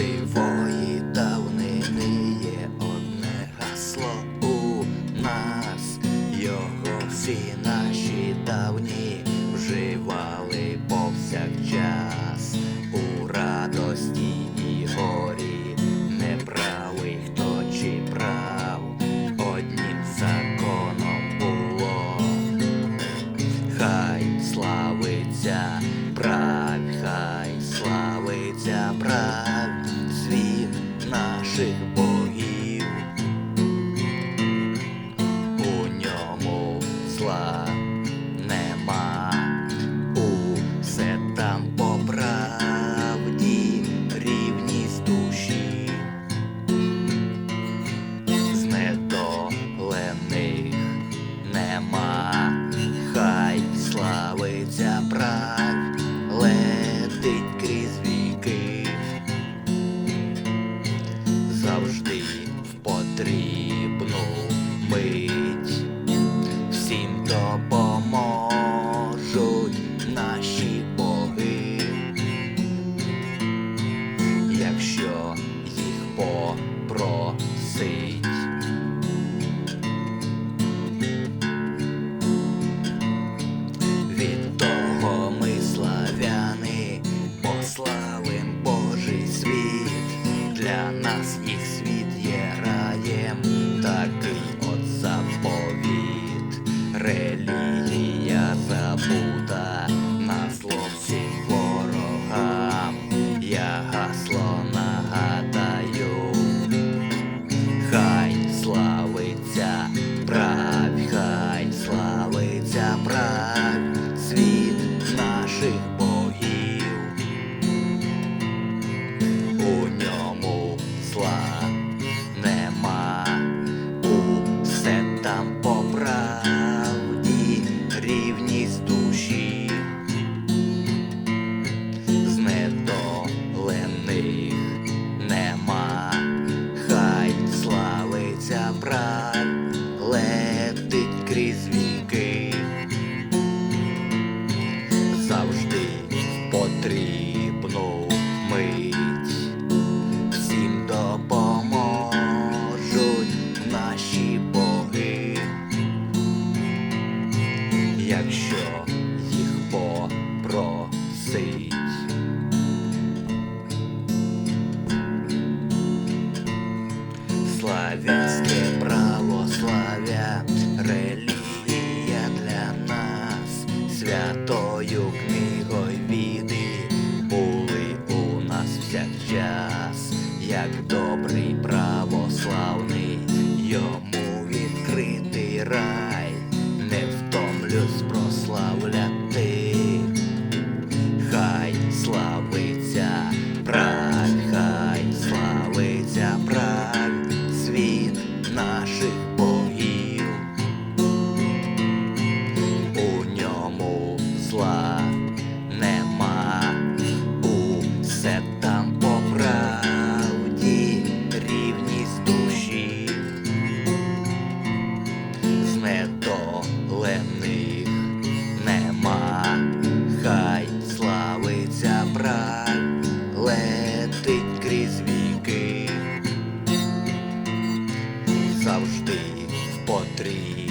Сивої давнини є одне гасло у нас, його всі наші давні вживали повсякчас. У радості і горі, не правий хто чи прав, однім законом було. Хай славиться правь, хай славиться потрібну мить, всім допоможуть наші боги. Якщо їх попросить. Від того ми славяни, пославим Божий світ, для нас їх світ забута, на зло всім ворогам, я гасло нагадаю. Хай славиться правь, хай славиться правь, світ наших крізь віки, завжди в потрібну мить, всім допоможуть наші боги, якщо їх попросить. Славянське православ'я, відкритий не втомлюсь прославляти. Хай славиться правь, хай славиться правь, світ наших богів. У ньому зла see.